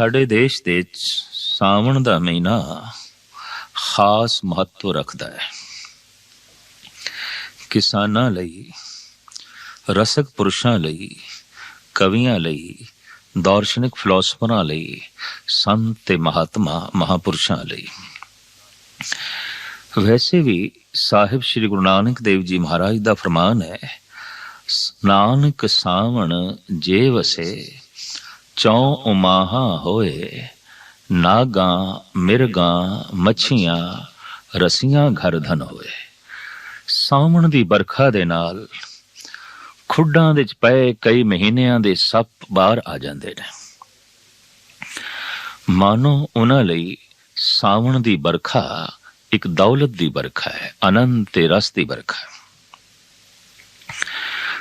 ਸਾਡੇ ਦੇਸ਼ ਦੇ ਸਾਵਣ ਦਾ ਮਹੀਨਾ ਖਾਸ ਮਹੱਤਵ ਰੱਖਦਾ ਹੈ। ਕਿਸਾਨਾਂ ਲਈ, ਰਸਕ ਪੁਰਸ਼ਾਂ ਲਈ, ਕਵੀਆਂ ਲਈ, ਦਾਰਸ਼ਨਿਕ ਫਿਲਾਸਫਰਾਂ ਲਈ, ਸੰਤ ਤੇ ਮਹਾਤਮਾ, ਮਹਾਪੁਰਸ਼ਾਂ ਲਈ। ਵੈਸੇ ਵੀ ਸਾਹਿਬ ਸ੍ਰੀ ਗੁਰੂ ਨਾਨਕ ਦੇਵ ਜੀ ਮਹਾਰਾਜ ਦਾ ਫਰਮਾਨ ਹੈ ਨਾਨਕ ਸਾਵਣ ਜੇ ਵਸੇ ਚੌ ਉਮਾਹਾ ਹੋਏ, ਨਾਗਾਂ, ਮਿਰਗਾਂ, ਮੱਛੀਆਂ, ਰਸੀਆਂ ਘਰ ਧਨ ਹੋਏ। ਸਾਵਣ ਦੀ ਬਰਖਾ ਦੇ ਨਾਲ ਖੁੱਡਾਂ ਦੇ ਪਏ ਕਈ ਮਹੀਨਿਆਂ ਦੇ ਸੱਪ ਬਾਹਰ ਆ ਜਾਂਦੇ ਨੇ। ਮਾਨੋ ਉਹਨਾਂ ਲਈ ਸਾਵਣ ਦੀ ਬਰਖਾ ਇੱਕ ਦੌਲਤ ਦੀ ਬਰਖਾ ਹੈ ਆਨੰਦ ਤੇ ਰਸ ਦੀ ਬਰਖਾ ਹੈ।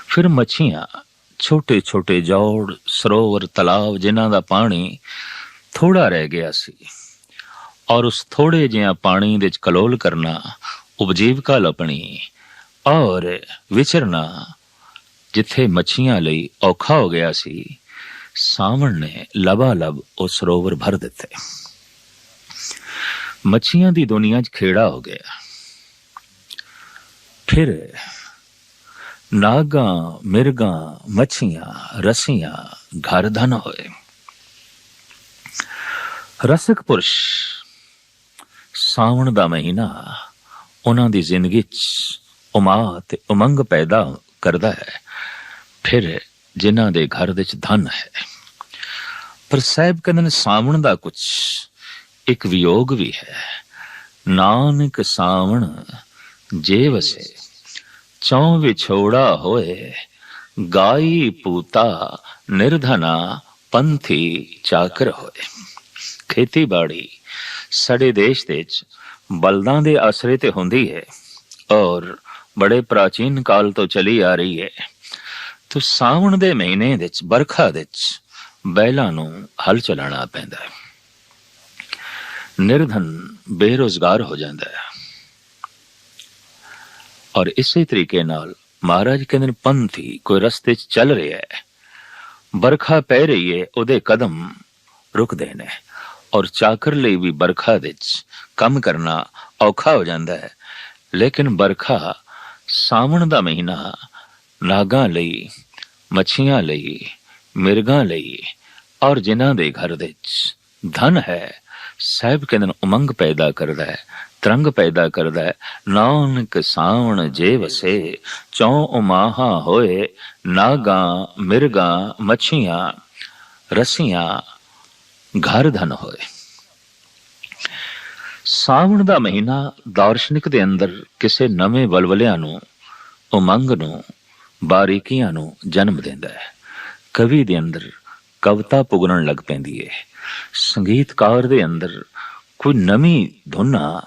ਫਿਰ ਮੱਛੀਆਂ ਛੋਟੇ ਛੋਟੇ ਜੋੜ, ਸਰੋਵਰ, ਤਲਾਬ ਜਿਨ੍ਹਾਂ ਦਾ ਪਾਣੀ ਥੋੜਾ ਰਹਿ ਗਿਆ ਸੀ। ਔਰ ਉਸ ਥੋੜੇ ਜਿਹਾ ਪਾਣੀ ਦੇ ਚ ਕਲੋਲ ਕਰਨਾ, ਉਪਜੀਵਕਾ ਲਪਣੀ ਔਰ ਵਿਚਰਨਾ ਜਿੱਥੇ ਮੱਛੀਆਂ ਲਈ ਔਖਾ ਹੋ ਗਿਆ ਸੀ, ਸਾਵਣ ਨੇ ਲਬਾ ਲਬ ਉਹ ਸਰੋਵਰ ਭਰ ਦਿੱਤੇ। ਮੱਛੀਆਂ ਦੀ ਦੁਨੀਆ 'ਚ ਖੇੜਾ ਹੋ ਗਿਆ। ਫਿਰ ਨਾਗਾਂ, ਮਿਰਗਾਂ, ਮੱਛੀਆਂ, ਰਸੀਆਂ, ਘਰ ਧਨ ਹੋਏ। ਰਸਕ ਪੁਰਸ਼, ਸਾਵਣ ਦਾ ਮਹੀਨਾ ਉਹਨਾਂ ਦੀ ਜ਼ਿੰਦਗੀ 'ਚ ਉਮਾ ਤੇ ਉਮੰਗ ਪੈਦਾ ਕਰਦਾ ਹੈ। ਫਿਰ ਜਿਨ੍ਹਾਂ ਦੇ ਘਰ ਵਿੱਚ ਧਨ ਹੈ। ਪਰ ਸਾਹਿਬ ਕਹਿੰਦੇ ਨੇ ਸਾਵਣ ਦਾ ਕੁਝ ਇੱਕ ਵਿਯੋਗ ਵੀ ਹੈ। ਨਾਨਕ ਸਾਵਣ ਜੇ ਵਸੇ ਚੌ ਵਿਛੋੜਾ ਹੋਏ, ਗਾਈ ਪੂਤਾ ਨਿਰਧਨਾ ਪੰਥੀ ਚਾਕਰ ਹੋਏ। ਖੇਤੀਬਾੜੀ ਸਾਡੇ ਦੇਸ਼ ਦੇ ਵਿੱਚ ਬਲਦਾਂ ਦੇ ਆਸਰੇ ਤੇ ਹੁੰਦੀ ਹੈ ਔਰ ਬੜੇ ਪ੍ਰਾਚੀਨ ਕਾਲ ਤੋਂ ਚਲੀ ਆ ਰਹੀ ਹੈ। ਤੋ ਸਾਵਣ ਦੇ ਮਹੀਨੇ ਵਿੱਚ ਬਰਖਾ ਵਿੱਚ ਬੈਲਾਂ ਨੂੰ ਹਲ ਚਲਾਣਾ ਪੈਂਦਾ ਹੈ। ਨਿਰਧਨ ਬੇਰੋਜ਼ਗਾਰ ਹੋ ਜਾਂਦਾ ਹੈ। ਔਰ ਇਸੇ ਤਰੀਕੇ ਨਾਲ ਮਹਾਰਾਜ ਕਹਿੰਦੇ ਨੇ, ਪੰਥੀ ਕੋਈ ਰਸਤੇ 'ਚ ਚੱਲ ਰਿਹਾ ਹੈ। ਬਰਖਾ ਪੈ ਰਹੀ ਹੈ, ਉਹਦੇ ਕਦਮ ਰੁਕਦੇ ਨੇ। ਔਰ ਚਾਕਰ ਲਈ ਵੀ ਬਰਖਾ ਵਿੱਚ ਕੰਮ ਕਰਨਾ ਔਖਾ ਹੋ ਜਾਂਦਾ ਹੈ। ਲੇਕਿਨ ਬਰਖਾ ਸਾਵਣ ਦਾ ਮਹੀਨਾ, ਨਾਗਾਂ ਲਈ, ਮੱਛੀਆਂ ਲਈ, ਮਿਰਗਾਂ ਲਈ ਔਰ ਜਿਨ੍ਹਾਂ ਦੇ ਘਰ ਵਿੱਚ ਧਨ ਹੈ, ਸਹਿਬ ਕਹਿੰਦੇ ਉਮੰਗ ਪੈਦਾ ਕਰਦਾ ਹੈ। ਤਰੰਗ ਪੈਦਾ ਕਰਦਾ ਹੈ। ਨਾਨਕ ਸਾਵਣ ਜੇ ਵਸੇ, ਚੌ ਉਮਾਹਾ ਹੋਏ, ਨਾਗਾਂ ਮਿਰਗਾਂ ਮੱਛੀਆਂ, ਰਸੀਆਂ, ਘਰ ਧਨ ਹੋਏ। ਸਾਵਣ ਦਾ ਮਹੀਨਾ ਦਾਰਸ਼ਨਿਕ ਦੇ ਅੰਦਰ ਕਿਸੇ ਨਵੇਂ ਬਲਵਲਿਆਂ ਨੂੰ, ਉਮੰਗ ਨੂੰ, ਬਾਰੀਕੀਆਂ ਨੂੰ ਜਨਮ ਦਿੰਦਾ ਹੈ। ਕਵੀ ਦੇ ਅੰਦਰ ਕਵਿਤਾ ਪੁਗਣ ਲੱਗ ਪੈਂਦੀ ਹੈ। ਸੰਗੀਤਕਾਰ ਦੇ ਅੰਦਰ ਕੋਈ ਨਵੀਂ ਧੁਨਾ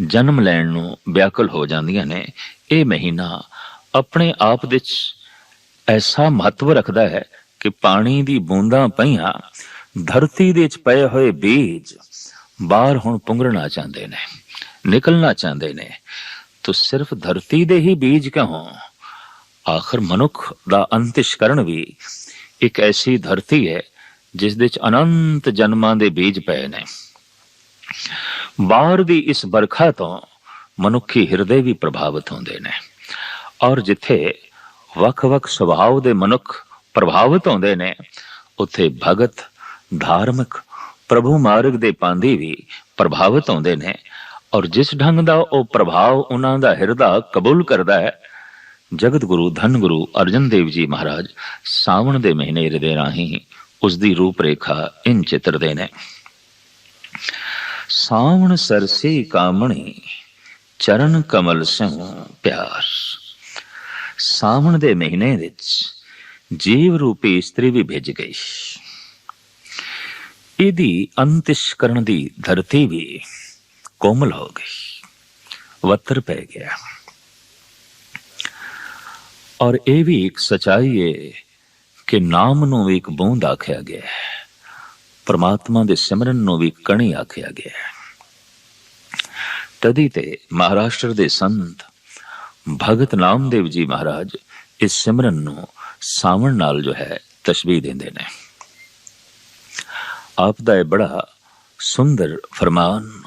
ਜਨਮ ਲੈਣ ਨੂੰ ਵਿਆਕਲ ਹੋ ਜਾਂਦੀਆਂ ਨੇ, ਇਹ ਮਹੀਨਾ ਆਪਣੇ ਆਪ ਵਿੱਚ ਐਸਾ ਮਹੱਤਵ ਰੱਖਦਾ ਹੈ ਕਿ ਪਾਣੀ ਦੀ ਬੂੰਦਾਂ ਪਈਆਂ, ਧਰਤੀ ਦੇ ਵਿੱਚ ਪਏ ਹੋਏ ਬੀਜ ਬਾਹਰ ਹੁਣ ਪੁੰਗਰਨਾ ਚਾਹੁੰਦੇ ਨੇ, ਨਿਕਲਣਾ ਚਾਹੁੰਦੇ ਨੇ। ਤਾਂ ਸਿਰਫ ਧਰਤੀ ਦੇ ਹੀ ਬੀਜ ਕਿਉਂ ਆਖਰ ਮਨੁੱਖ ਦਾ ਅੰਤਿਸ਼ਕਰਨ ਵੀ ਇੱਕ ਐਸੀ ਧਰਤੀ ਹੈ, ਜਿਸ ਦੇ ਚ ਅਨੰਤ ਜਨਮਾਂ ਦੇ ਬੀਜ ਪਏ ਨੇ। ਬਾਹਰ ਦੀ ਇਸ ਬਰਖਾ ਤੋਂ ਮਨੁੱਖੀ ਹਿਰਦੇ ਵੀ ਪ੍ਰਭਾਵਿਤ ਹੁੰਦੇ ਨੇ। ਔਰ ਜਿੱਥੇ ਵੱਖ-ਵੱਖ ਸੁਭਾਅ ਦੇ ਮਨੁੱਖ ਪ੍ਰਭਾਵਿਤ ਹੁੰਦੇ ਨੇ, ਉੱਥੇ ਭਗਤ, ਧਾਰਮਿਕ, ਪ੍ਰਭੂ ਮਾਰਗ ਦੇ ਪਾਂਦੀ ਵੀ ਪ੍ਰਭਾਵਿਤ ਹੁੰਦੇ ਨੇ। ਔਰ ਜਿਸ ਢੰਗ ਦਾ ਉਹ ਪ੍ਰਭਾਵ ਉਹਨਾਂ ਦਾ ਹਿਰਦਾ ਕਬੂਲ ਕਰਦਾ ਹੈ ਜਗਤ ਗੁਰੂ ਧੰਨ ਗੁਰੂ ਅਰਜਨ ਦੇਵ ਜੀ ਮਹਾਰਾਜ ਸਾਵਣ ਦੇ ਮਹੀਨੇ ਦੇ ਰਾਹੀਂ ਉਸ ਦੀ ਰੂਪ ਰੇਖਾ ਇਨ ਚਿੱਤਰਦੇ ਨੇ। ਸਾਵਣ ਸਰਸੀ ਕਾਮਣੀ, ਚਰਨ ਕਮਲ ਸਿੰਘ ਪਿਆਰ। ਸਾਵਣ ਦੇ ਮਹੀਨੇ ਵਿੱਚ ਜੀਵ ਰੂਪੀ ਇਸਤਰੀ ਵੀ ਭੇਜ ਗਈ। ਇਹਦੀ ਅੰਤਿਸ਼ ਕਰਨ ਦੀ ਧਰਤੀ ਵੀ ਕੋਮਲ ਹੋ ਗਈ। ਵਤਰ ਪੈ ਗਿਆ। ਔਰ ਇਹ ਵੀ ਇੱਕ ਸਚਾਈ ਹੈ ਕਿ ਨਾਮ ਨੂੰ ਵੀ ਇੱਕ ਬੂੰਦ ਆਖਿਆ ਗਿਆ ਹੈ। ਪਰਮਾਤਮਾ ਦੇ ਸਿਮਰਨ ਨੂੰ ਵੀ ਕਣੀ ਆਖਿਆ ਗਿਆ ਹੈ। ਤਦੀ ਤੇ ਮਹਾਰਾਸ਼ਟਰ ਦੇ ਸੰਤ ਭਗਤ ਨਾਮਦੇਵ ਜੀ ਮਹਾਰਾਜ ਇਸ ਸਿਮਰਨ ਨੂੰ ਸਾਵਣ ਨਾਲ ਜੋ ਹੈ ਤਸ਼ਬੀਹ ਦਿੰਦੇ ਨੇ। ਆਪ ਦਾ ਇਹ ਬੜਾ ਸੁੰਦਰ ਫਰਮਾਨ,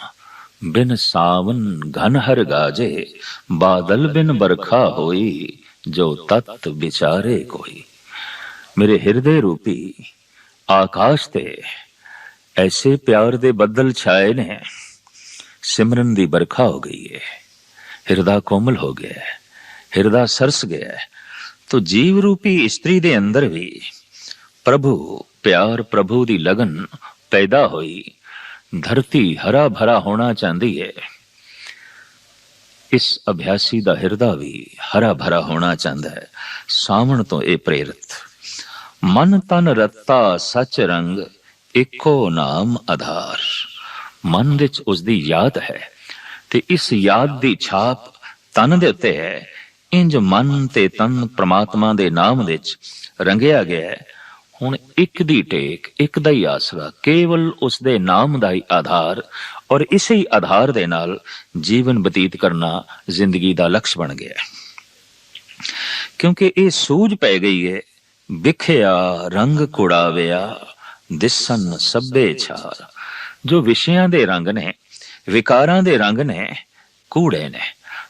ਬਿਨ ਸਾਵਨ ਘਨ ਹਰ ਗਾਜੇ, ਬਾਦਲ ਬਿਨ ਬਰਖਾ ਹੋਈ, ਜੋ ਤਤ ਵਿਚਾਰੇ ਕੋਈ। ਮੇਰੇ ਹਿਰਦੇ ਰੂਪੀ ਆਕਾਸ਼ ਤੇ ਐਸੇ ਪਿਆਰ ਦੇ ਬੱਦਲ ਛਾਏ ਨੇ ਸਿਮਰਨ ਦੀ ਬਰਖਾ ਹੋ ਗਈ ਹੈ ਹਿਰਦਾ ਕੋਮਲ ਹੋ ਗਿਆ ਹੈ ਹਿਰਦਾ ਸਰਸ ਗਿਆ ਹੈ ਤੋ ਜੀਵ ਰੂਪੀ ਇਸਤਰੀ ਦੇ ਅੰਦਰ ਵੀ ਪ੍ਰਭੂ ਪਿਆਰ ਪ੍ਰਭੂ ਦੀ ਲਗਨ ਪੈਦਾ ਹੋਈ ਧਰਤੀ ਹਰਾ ਭਰਾ ਹੋਣਾ ਚਾਹੁੰਦੀ ਹੈ ਇਸ ਅਭਿਆਸੀ ਦਾ ਹਿਰਦਾ ਵੀ ਹਰਾ ਭਰਾ ਹੋਣਾ ਚਾਹੁੰਦਾ ਹੈ ਸਾਵਣ ਤੋਂ ਇਹ ਪ੍ਰੇਰਿਤ ਮਨ ਤਨ ਰਤਾ ਸਚ ਰੰਗ ਇੱਕੋ ਨਾਮ ਆਧਾਰ। ਮਨ ਵਿੱਚ ਉਸ ਦੀ ਯਾਦ ਹੈ ਤੇ ਇਸ ਯਾਦ ਦੀ ਛਾਪ ਤਨ ਦੇ ਉੱਤੇ ਹੈ। ਇੰਜ ਮਨ ਤੇ ਤਨ ਪ੍ਰਮਾਤਮਾ ਦੇ ਨਾਮ ਵਿੱਚ ਰੰਗਿਆ ਗਿਆ ਹੈ। ਹੁਣ ਇੱਕ ਦੀ ਟੇਕ, ਇੱਕ ਦਾ ਹੀ ਆਸਰਾ, ਕੇਵਲ ਉਸ ਦੇ ਨਾਮ ਦਾ ਹੀ ਆਧਾਰ ਔਰ ਇਸੇ ਹੀ ਆਧਾਰ ਦੇ ਨਾਲ ਜੀਵਨ ਬਤੀਤ ਕਰਨਾ ਜ਼ਿੰਦਗੀ ਦਾ ਲਕਸ਼ ਬਣ ਗਿਆ ਕਿਉਂਕਿ ਇਹ ਸੂਝ ਪੈ ਗਈ ਹੈ, ਵਿਖਿਆ, ਰੰਗ ਕੁੜਾਵਿਆ ਦਿਸਨ ਸਭੇ ਛਾਰ ਜੋ ਵਿਸ਼ਿਆਂ ਦੇ ਰੰਗ ਨੇ, ਵਿਕਾਰਾਂ ਦੇ ਰੰਗ ਨੇ, ਕੂੜੇ ਨੇ।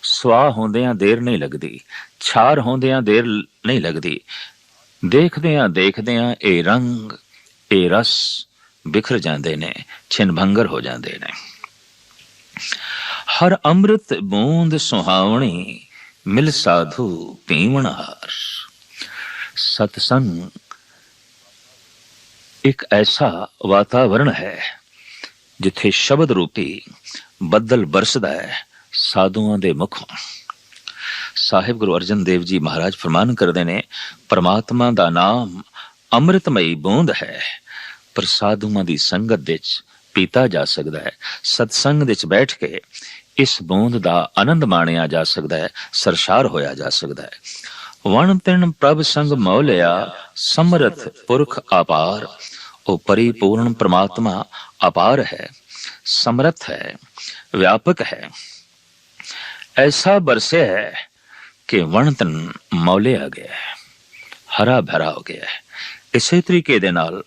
ਸਵਾ ਹੁੰਦਿਆਂ ਦੇਰ ਨਹੀਂ ਲੱਗਦੀ, ਛਾਰ ਹੁੰਦਿਆਂ ਦੇਰ ਨਹੀਂ ਲੱਗਦੀ। ਦੇਖਦਿਆਂ ਦੇਖਦਿਆਂ ਇਹ ਰੰਗ, ਇਹ ਰਸ ਬਿਖਰ ਜਾਂਦੇ ਨੇ, ਛਿਨ ਭੰਗਰ ਹੋ ਜਾਂਦੇ ਨੇ। ਹਰ ਅੰਮ੍ਰਿਤ ਬੂੰਦ ਸੁਹਾਵਣੀ, ਮਿਲ ਸਾਧੂ ਪੀਵਣ ਸਤਸੰਗ ਇੱਕ ਐਸਾ ਵਾਤਾਵਰਣ ਹੈ ਜਿੱਥੇ ਸ਼ਬਦ ਰੂਪੀ ਬੱਦਲ ਬਰਸਦਾ ਹੈ ਸਾਧੂਆਂ ਦੇ ਮੁਖੋਂ ਸਾਹਿਬ ਗੁਰੂ ਅਰਜਨ ਦੇਵ ਜੀ ਮਹਾਰਾਜ ਫਰਮਾਨ ਕਰਦੇ ਨੇ ਪਰਮਾਤਮਾ ਦਾ ਨਾਮ ਅੰਮ੍ਰਿਤਮਈ ਬੂੰਦ ਹੈ ਪਰ ਸਾਧੂਆਂ ਦੀ ਸੰਗਤ ਵਿੱਚ ਪੀਤਾ ਜਾ ਸਕਦਾ ਹੈ ਸਤਸੰਗ ਵਿੱਚ ਬੈਠ ਕੇ ਇਸ ਬੂੰਦ ਦਾ ਆਨੰਦ ਮਾਣਿਆ ਜਾ ਸਕਦਾ ਹੈ ਸਰਸ਼ਾਰ ਹੋਇਆ ਜਾ ਸਕਦਾ ਹੈ ਵਣ ਤਿਣ ਪ੍ਰਭ ਸੰਗ ਮੌਲਿਆ ਸਮਰਥ ਪੁਰਖ ਆਪਾਰ ਉਹ ਪਰਿਪੂਰਨ ਪ੍ਰਮਾਤਮਾ ਅਪਾਰ ਹੈ ਸਮਰਥ ਹੈ ਵਿਆਪਕ ਹੈ ਐਸਾ ਬਰਸੇ ਹੈ ਕਿ ਵਣਤਨ ਮੌਲੇ ਆ ਗਿਆ ਹੈ ਹਰਾ ਭਰਾ ਹੋ ਗਿਆ ਹੈ ਇਸੇ ਤਰੀਕੇ ਦੇ ਨਾਲ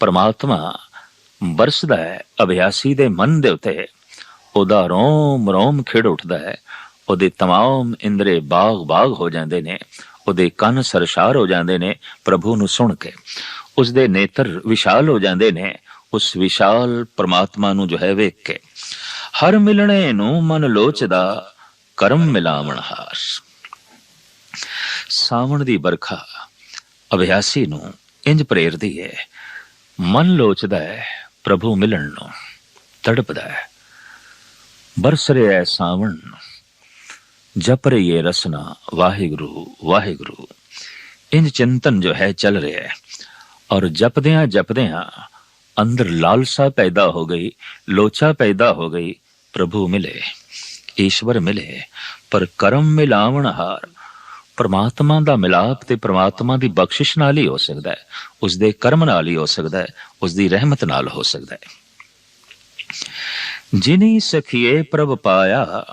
ਪਰਮਾਤਮਾ ਬਰਸਦਾ ਹੈ ਅਭਿਆਸੀ ਦੇ ਮਨ ਦੇ ਉਤੇ ਉਹਦਾ ਰੋਮ ਰੋਮ ਖਿੜ ਉੱਠਦਾ ਹੈ ਉਹਦੇ तमाम ਇੰਦਰੇ ਬਾਗ ਬਾਗ ਹੋ ਜਾਂਦੇ ਨੇ ਉਹਦੇ ਕੰਨ ਸਰਸ਼ਾਰ ਹੋ ਜਾਂਦੇ ਨੇ ਪ੍ਰਭੂ ਨੂੰ ਸੁਣ ਕੇ ਉਸ ਦੇ ਨੇਤਰ ਵਿਸ਼ਾਲ ਹੋ ਜਾਂਦੇ ਨੇ, ਉਸ ਵਿਸ਼ਾਲ ਪ੍ਰਮਾਤਮਾ ਨੂੰ ਜੋ ਹੈ ਵੇਖ ਕੇ। ਹਰ ਮਿਲਣੇ ਨੂੰ ਮਨ ਲੋਚਦਾ, ਕਰਮ ਮਿਲਾਵਣ ਹਾਰ। ਸਾਵਣ ਦੀ ਬਰਖਾ ਅਭਿਆਸੀ ਨੂੰ ਇੰਜ ਪ੍ਰੇਰਦੀ ਹੈ। ਮਨ ਲੋਚਦਾ ਹੈ, ਪ੍ਰਭੂ ਮਿਲਣ ਨੂੰ ਤੜਪਦਾ ਹੈ। ਬਰਸ ਰਿਹਾ ਹੈ ਸਾਵਣ ਜਪ ਰਹੀ ਹੈ ਰਸਨਾ, ਵਾਹਿਗੁਰੂ ਵਾਹਿਗੁਰੂ। ਇੰਜ ਚਿੰਤਨ ਜੋ ਹੈ ਚੱਲ ਰਿਹਾ ਹੈ। ਔਰ ਜਪਦਿਆਂ ਜਪਦਿਆਂ ਅੰਦਰ ਲਾਲਸਾ ਪੈਦਾ ਹੋ ਗਈ, ਲੋਚਾ ਪੈਦਾ ਹੋ ਗਈ, ਪ੍ਰਭੂ ਮਿਲੇ, ਈਸ਼ਵਰ ਮਿਲੇ। ਪਰ ਕਰਮ ਮਿਲਾਵਣ ਹਾਰ, ਪਰਮਾਤਮਾ ਦਾ ਮਿਲਾਪ ਤੇ ਪਰਮਾਤਮਾ ਦੀ ਬਖਸ਼ਿਸ਼ ਨਾਲ ਹੀ ਹੋ ਸਕਦਾ ਹੈ। ਉਸ ਦੇ ਕਰਮ ਨਾਲ ਹੀ ਹੋ ਸਕਦਾ ਹੈ ਉਸ ਦੀ ਰਹਿਮਤ ਨਾਲ ਹੋ ਸਕਦਾ ਹੈ। ਜਿਨੀ ਸਖੀਏ ਪ੍ਰਭ ਪਾਇਆ,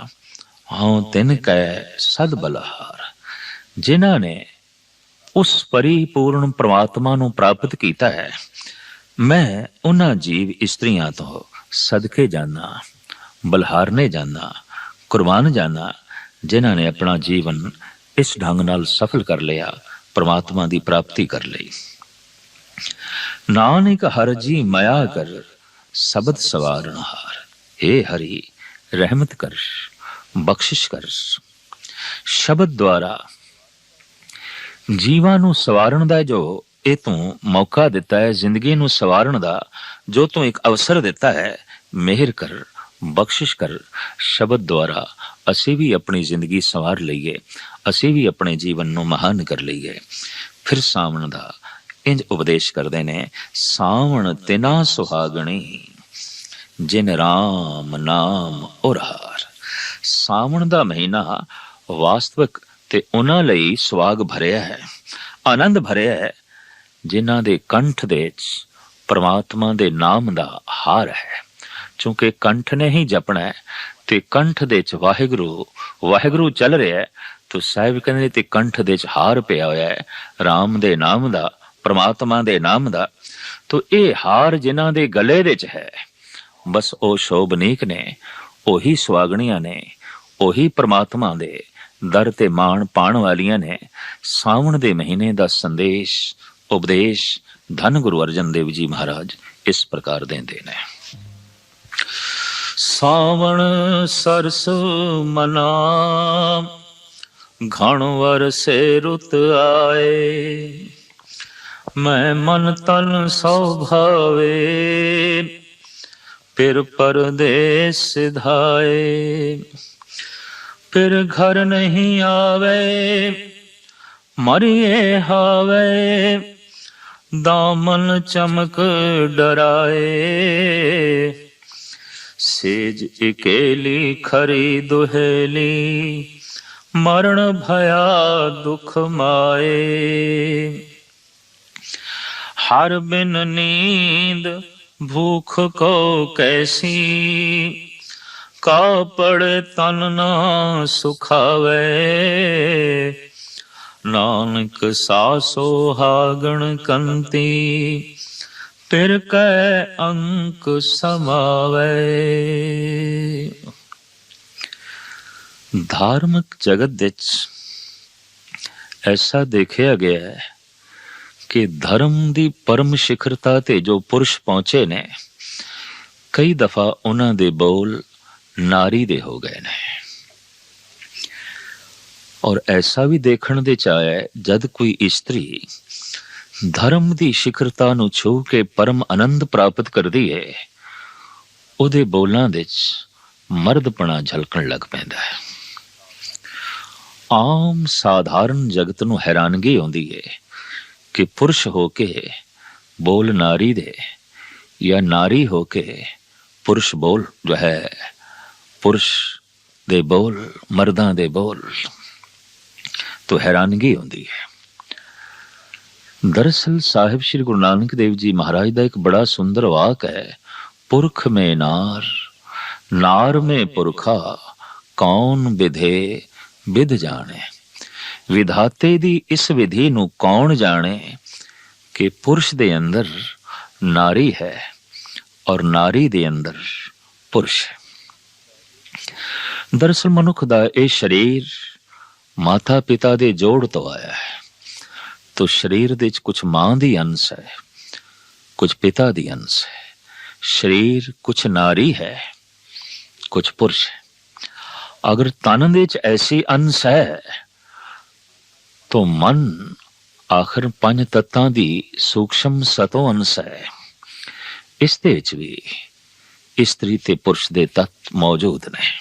ਹਉ ਤਿਨ ਕੈ ਸਦ ਬਲਹਾਰ। ਜਿਨ੍ਹਾਂ ਨੇ ਉਸ ਪਰਿਪੂਰਨ ਪ੍ਰਮਾਤਮਾ ਨੂੰ ਪ੍ਰਾਪਤ ਕੀਤਾ ਹੈ। ਮੈਂ ਉਹਨਾਂ ਜੀਵ ਇਸਤਰੀਆਂ ਤੋਂ ਸਦਕੇ ਜਾਣਾ ਬਲਹਾਰਨੇ ਜਾਣਾ ਕੁਰਬਾਨ ਜਾਣਾ ਜਿਨ੍ਹਾਂ ਨੇ ਆਪਣਾ ਜੀਵਨ ਇਸ ਢੰਗ ਨਾਲ ਸਫਲ ਕਰ ਲਿਆ, ਪ੍ਰਮਾਤਮਾ ਦੀ ਪ੍ਰਾਪਤੀ ਕਰ ਲਈ। ਨਾਨਕ ਹਰ ਜੀ ਮਾਇਆ ਕਰ, ਸ਼ਬਦ ਸਵਾਰਨ ਹਾਰ ਹਰੀ, ਰਹਿਮਤ ਕਰ, ਬਖਸ਼ਿਸ਼ ਕਰ। ਸ਼ਬਦ ਦੁਆਰਾ ਜੀਵਾਂ ਨੂੰ ਸਵਾਰਨ ਦਾ ਜੋ ਇਹ ਤੂੰ ਮੌਕਾ ਦਿੱਤਾ ਹੈ, ਜ਼ਿੰਦਗੀ ਨੂੰ ਸਵਾਰਨ ਦਾ, ਜੋ ਤੂੰ ਇੱਕ ਅਵਸਰ ਦਿੱਤਾ ਹੈ, ਮਿਹਰ ਕਰ, ਬਖਸ਼ਿਸ਼ ਕਰ, ਸ਼ਬਦ ਦੁਆਰਾ ਅਸੀਂ ਵੀ ਆਪਣੀ ਜ਼ਿੰਦਗੀ ਸਵਾਰ ਲਈਏ, ਅਸੀਂ ਵੀ ਆਪਣੇ ਜੀਵਨ ਨੂੰ ਮਹਾਨ ਕਰ ਲਈਏ। ਫਿਰ ਸਾਵਣ ਦਾ ਇੰਜ ਉਪਦੇਸ਼ ਕਰਦੇ ਨੇ, ਸਾਵਣ ਤਿਨਾ ਸੁਹਾਗਣੀ, ਜਿਨ ਰਾਮ ਨਾਮ ਉਰਹਾਰ ਸਾਵਣ ਦਾ ਮਹੀਨਾ ਵਾਸਤਵਿਕ ਤੇ ਉਹਨਾਂ ਲਈ ਸਵਾਗ ਭਰਿਆ ਹੈ, ਆਨੰਦ ਭਰਿਆ ਹੈ, ਜਿਨ੍ਹਾਂ ਦੇ ਕੰਠ ਦੇ ਵਿੱਚ ਪ੍ਰਮਾਤਮਾ ਦੇ ਨਾਮ ਦਾ ਹਾਰ ਹੈ। ਕਿਉਂਕਿ ਕੰਠ ਨੇ ਹੀ ਜਪਣਾ ਹੈ ਤੇ ਕੰਠ ਦੇ ਵਿੱਚ ਵਾਹਿਗੁਰੂ ਵਾਹਿਗੁਰੂ ਚੱਲ ਰਿਹਾ ਹੈ। ਤੋ ਸਾਹਿਬ ਕਹਿੰਦੇ ਤੇ ਕੰਠ ਦੇ ਵਿੱਚ ਹਾਰ ਪਿਆ ਹੋਇਆ ਹੈ RAM ਦੇ ਨਾਮ ਦਾ, ਪ੍ਰਮਾਤਮਾ ਦੇ ਨਾਮ ਦਾ। ਤੋ ਇਹ ਹਾਰ ਜਿਨ੍ਹਾਂ ਦੇ ਗਲੇ ਵਿੱਚ ਹੈ, ਬਸ ਉਹ ਸ਼ੋਭਨੀਕ ਨੇ, ਉਹੀ ਸੁਆਗਣੀਆਂ ਨੇ, ਉਹੀ ਪ੍ਰਮਾਤਮਾ ਦੇ ਦਰ ਤੇ ਮਾਣ ਪਾਣ ਵਾਲੀਆਂ ਨੇ, ਸਾਵਣ ਦੇ ਮਹੀਨੇ ਦਾ ਸੰਦੇਸ਼, ਉਪਦੇਸ਼ ਧੰਨ ਗੁਰੂ ਅਰਜਨ ਦੇਵ ਜੀ ਮਹਾਰਾਜ ਇਸ ਪ੍ਰਕਾਰ ਦਿੰਦੇ ਨੇ। ਸਾਵਣ ਸਰਸ ਮਨਾ, ਘਣ ਵਰਸੇ ਰੁੱਤ ਆਏ, ਮੈਂ ਮਨ ਤਨ ਸੋਭਾਵੇ ਫਿਰ ਪਰਦੇਸ ਸਿਧਾਏ ਫਿਰ ਘਰ ਨਹੀਂ ਆਵੇ, ਮਰੀਏ ਹਾਵੇ। ਦਾਮਨ ਚਮਕ ਡਰਾਏ, ਸੇਜ ਇਕੇਲੀ ਖਰੀ ਦੁਹੇਲੀ, ਮਰਨ ਭਇਆ ਦੁਖ ਮਾਏ। ਹਰ ਬਿਨ ਨੀਂਦ ਭੂਖ ਕੋ ਕੈਸੀ ਕਾਪੜ ਤਨ ਨਾ ਸੁਖਾਵੇ ਨਾਨਕ ਸਾਸੋ ਹਾਗਣ ਕੰਤੀ ਤਿਰ ਕੈ ਅੰਕ ਸਮਾਵੇ ਧਾਰਮਿਕ ਜਗਤ ਵਿੱਚ ਐਸਾ ਦੇਖਿਆ ਗਿਆ ਹੈ ਕਿ ਧਰਮ ਦੀ ਪਰਮ ਸਿਖਰਤਾ ਤੇ ਜੋ ਪੁਰਸ਼ ਪਹੁੰਚੇ ਨੇ ਕਈ ਦਫਾ ਉਹਨਾਂ ਦੇ ਬੋਲ ਨਾਰੀ ਦੇ ਹੋ ਗਏ ਨੇ। ਔਰ ਐਸਾ ਵੀ ਦੇਖਣ ਦੇ ਚ ਜਦ ਕੋਈ ਇਸਤਰੀ ਧਰਮ ਦੀ ਸਿਖਰਤਾ ਨੂੰ ਛੂ ਕੇ ਪਰਮ ਆਨੰਦ ਪ੍ਰਾਪਤ ਕਰਦੀ ਹੈ ਉਹਦੇ ਬੋਲਾਂ ਵਿੱਚ ਮਰਦਪਣਾ ਝਲਕਣ ਲੱਗ ਪੈਂਦਾ ਹੈ। ਆਮ ਸਾਧਾਰਨ ਜਗਤ ਨੂੰ ਹੈਰਾਨਗੀ ਆਉਂਦੀ ਹੈ ਕਿ ਪੁਰਸ਼ ਹੋ ਕੇ ਬੋਲ ਨਾਰੀ ਦੇ ਜਾਂ ਨਾਰੀ ਹੋ ਕੇ ਪੁਰਸ਼ ਬੋਲ ਜੋ ਹੈ ਪੁਰਸ਼ ਦੇ ਬੋਲ, ਮਰਦਾਂ ਦੇ ਬੋਲ ਤੋਂ ਹੈਰਾਨਗੀ ਹੁੰਦੀ ਹੈ। ਦਰਅਸਲ ਸਾਹਿਬ ਸ੍ਰੀ ਗੁਰੂ ਨਾਨਕ ਦੇਵ ਜੀ ਮਹਾਰਾਜ ਦਾ ਇੱਕ ਬੜਾ ਸੁੰਦਰ ਵਾਕ ਹੈ, ਪੁਰਖ ਮੇ ਨਾਰ ਨਾਰ ਮੇ ਪੁਰਖਾ, ਕੌਣ ਵਿਧੇ ਵਿਧ ਜਾਣੇ? ਵਿਧਾਤੇ ਦੀ ਇਸ ਵਿਧੀ ਨੂੰ ਕੌਣ ਜਾਣੇ ਕਿ ਪੁਰਸ਼ ਦੇ ਅੰਦਰ ਨਾਰੀ ਹੈ ਔਰ ਨਾਰੀ ਦੇ ਅੰਦਰ ਪੁਰਸ਼ ਹੈ? ਦਰਅਸਲ ਮਨੁੱਖ ਦਾ ਇਹ ਸਰੀਰ ਮਾਤਾ ਪਿਤਾ ਦੇ ਜੋੜ ਤੋਂ ਆਇਆ ਹੈ। ਤੋ ਸਰੀਰ ਦੇ ਵਿੱਚ ਕੁਝ ਮਾਂ ਦੀ ਅੰਸ਼ ਹੈ ਕੁਝ ਪਿਤਾ ਦੀ ਅੰਸ਼ ਹੈ। ਸਰੀਰ ਕੁਝ ਨਾਰੀ ਹੈ ਕੁਝ ਪੁਰਸ਼ ਹੈ। ਅਗਰ ਤਨ ਦੇ ਵਿੱਚ ਐਸੀ ਅੰਸ਼ ਹੈ, ਤੋ ਮਨ ਆਖਰ ਪੰਜ ਤੱਤਾਂ ਦੀ ਸੂਖਸ਼ਮ ਸਤੋ ਅੰਸ਼ ਹੈ। ਇਸ ਦੇ ਵਿੱਚ ਵੀ ਇਸਤਰੀ ਤੇ ਪੁਰਸ਼ ਦੇ ਤੱਤ ਮੌਜੂਦ ਨੇ।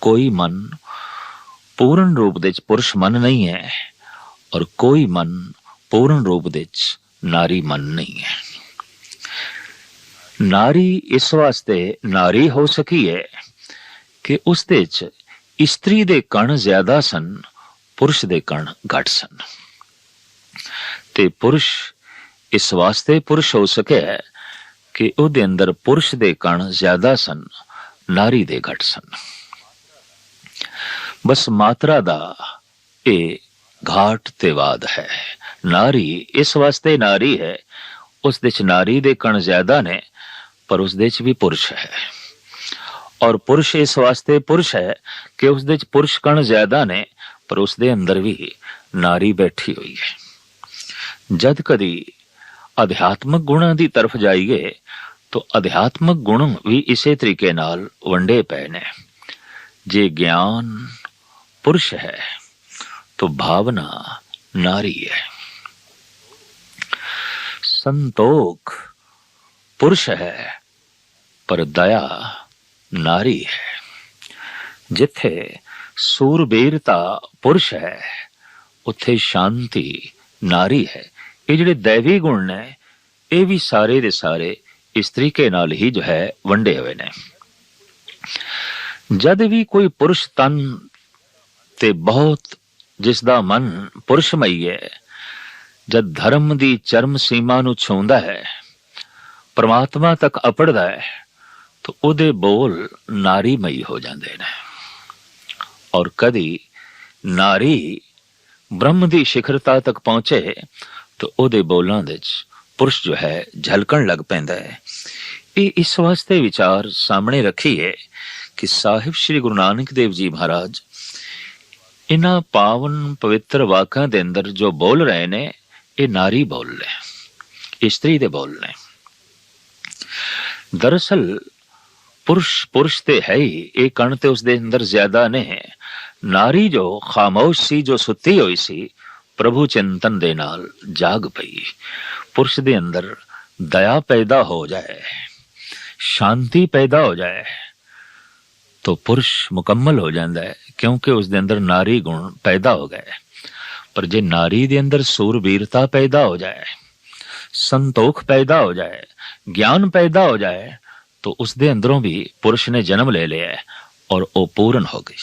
ਕੋਈ ਮਨ ਪੂਰਨ ਰੂਪ ਦੇ ਵਿੱਚ ਪੁਰਸ਼ ਮਨ ਨਹੀਂ ਹੈ ਔਰ ਕੋਈ ਮਨ ਪੂਰਨ ਰੂਪ ਦੇ ਵਿੱਚ ਨਾਰੀ ਮਨ ਨਹੀਂ ਹੈ। ਨਾਰੀ ਇਸ ਵਾਸਤੇ ਨਾਰੀ ਹੋ ਸਕੀ ਹੈ ਕਿ ਉਸ ਦੇ ਵਿੱਚ ਇਸਤਰੀ ਦੇ ਕਣ ਜ਼ਿਆਦਾ ਸਨ, ਪੁਰਸ਼ ਦੇ ਕਣ ਘੱਟ ਸਨ। ਤੇ ਪੁਰਸ਼ ਇਸ ਵਾਸਤੇ ਪੁਰਸ਼ ਹੋ ਸਕਿਆ ਕਿ ਉਹਦੇ ਅੰਦਰ ਪੁਰਸ਼ ਦੇ ਕਣ ਜ਼ਿਆਦਾ ਸਨ ਨਾਰੀ ਦੇ ਘੱਟ ਸਨ ਬਸ ਮਾਤਰਾ ਦਾ ਇਹ ਘਾਟ ਤੇ ਵਾਦ ਹੈ ਨਾਰੀ ਇਸ ਵਾਸਤੇ ਨਾਰੀ ਹੈ ਉਸ ਦੇ ਚ ਨਾਰੀ ਦੇ ਕਣ ਜ਼ਿਆਦਾ ਨੇ ਪਰ ਉਸ ਦੇ ਚ ਵੀ ਪੁਰਸ਼ ਹੈ ਔਰ ਪੁਰਸ਼ ਇਸ ਵਾਸਤੇ ਪੁਰਸ਼ ਹੈ ਕਿ ਉਸ ਦੇ ਚ ਪੁਰਸ਼ ਕਣ ਜ਼ਿਆਦਾ ਨੇ ਪਰ ਉਸ ਦੇ ਅੰਦਰ ਵੀ ਨਾਰੀ ਬੈਠੀ ਹੋਈ ਹੈ ਜਦ ਕਦੀ ਅਧਿਆਤਮਕ ਗੁਣਾਂ ਦੀ ਤਰਫ ਜਾਈਏ, ਤਾਂ ਅਧਿਆਤਮਕ ਗੁਣ ਵੀ ਇਸੇ ਤਰੀਕੇ ਨਾਲ ਵੰਡੇ ਪਏ ਨੇ। ਜੇ ਗਿਆਨ ਪੁਰਸ਼ ਹੈ, ਤਾਂ ਭਾਵਨਾ ਨਾਰੀ ਹੈ। ਸੰਤੋਖ ਪੁਰਸ਼ ਹੈ, ਪਰ ਦਇਆ ਨਾਰੀ ਹੈ। ਜਿੱਥੇ ਸੂਰਬੀਰਤਾ ਪੁਰਸ਼ ਹੈ, ਉੱਥੇ ਸ਼ਾਂਤੀ ਨਾਰੀ ਹੈ। ਇਹ ਜਿਹੜੇ ਦੇਵੀ ਗੁਣ ਨੇ, ਇਹ ਵੀ ਸਾਰੇ ਦੇ ਸਾਰੇ ਇਸ ਤਰੀਕੇ ਨਾਲ ਹੀ ਜੋ ਹੈ ਵੰਡੇ ਹੋਏ ਨੇ। ਜਦ ਵੀ ਕੋਈ ਪੁਰਸ਼ ਤਨ ਤੇ ਬਹੁਤ ਜਿਸ ਦਾ ਮਨ ਪੁਰਸ਼ਮਈ ਹੈ, ਜਦ ਧਰਮ ਦੀ ਚਰਮ ਸੀਮਾ ਨੂੰ ਛੂੰਦਾ ਹੈ, ਪਰਮਾਤਮਾ ਤੱਕ ਅਪੜਦਾ ਹੈ, ਤਾਂ ਉਹਦੇ ਬੋਲ ਨਾਰੀਮਈ ਹੋ ਜਾਂਦੇ ਨੇ। ਔਰ ਕਦੀ ਨਾਰੀ ਬ੍ਰਹਮ ਦੀ ਸਿਖਰਤਾ ਤੱਕ ਪਹੁੰਚੇ ਤਾਂ ਉਹਦੇ ਬੋਲਾਂ ਵਿੱਚ ਪੁਰਸ਼ ਜੋ ਹੈ ਝਲਕਣ ਲੱਗ ਪੈਂਦਾ ਹੈ। ਇਹ ਇਸ ਵਾਸਤੇ ਵਿਚਾਰ ਸਾਹਮਣੇ ਰੱਖੀਏ ਕਿ ਸਾਹਿਬ ਸ੍ਰੀ ਗੁਰੂ ਨਾਨਕ ਦੇਵ ਜੀ ਮਹਾਰਾਜ ਇਹਨਾਂ ਪਾਵਨ ਪਵਿੱਤਰ ਵਾਕਾਂ ਦੇ ਅੰਦਰ ਜੋ ਬੋਲ ਰਹੇ ਨੇ, ਇਹ ਨਾਰੀ ਬੋਲ ਨੇ ਇਸਤਰੀ ਦੇ ਬੋਲ ਨੇ। ਦਰਅਸਲ ਪੁਰਸ਼ ਪੁਰਸ਼ ਤੇ ਹੈ ਹੀ, ਇਹ ਕਣ ਤੇ ਉਸ ਦੇ ਅੰਦਰ ਜ਼ਿਆਦਾ ਨਹੀਂ ਨਾਰੀ ਜੋ ਖਾਮੋਸ਼ ਸੀ, ਜੋ ਸੁੱਤੀ ਹੋਈ ਸੀ ਪ੍ਰਭੂ ਚਿੰਤਨ ਦੇ ਨਾਲ ਜਾਗ ਪਈ ਪੁਰਸ਼ ਦੇ ਅੰਦਰ ਦਇਆ ਪੈਦਾ ਹੋ ਜਾਏ ਸ਼ਾਂਤੀ ਪੈਦਾ ਹੋ ਜਾਏ तो पुरुष मुकम्मल हो ਜਾਂਦਾ ਹੈ ਕਿਉਂਕਿ ਉਸ ਦੇ ਅੰਦਰ ਨਾਰੀ ਗੁਣ ਪੈਦਾ ਹੋ ਗਏ ਪਰ ਜੇ ਨਾਰੀ ਦੇ ਅੰਦਰ ਸੂਰਬੀਰਤਾ ਪੈਦਾ ਹੋ ਜਾਏ ਸੰਤੋਖ ਪੈਦਾ ਹੋ ਜਾਏ ਗਿਆਨ ਪੈਦਾ ਹੋ ਜਾਏ तो ਉਸ ਦੇ ਅੰਦਰੋਂ ਵੀ ਪੁਰਸ਼ ਨੇ ਜਨਮ ਲੈ ਲਿਆ ਹੈ ਔਰ ਉਹ ਪੂਰਨ ਹੋ ਗਈ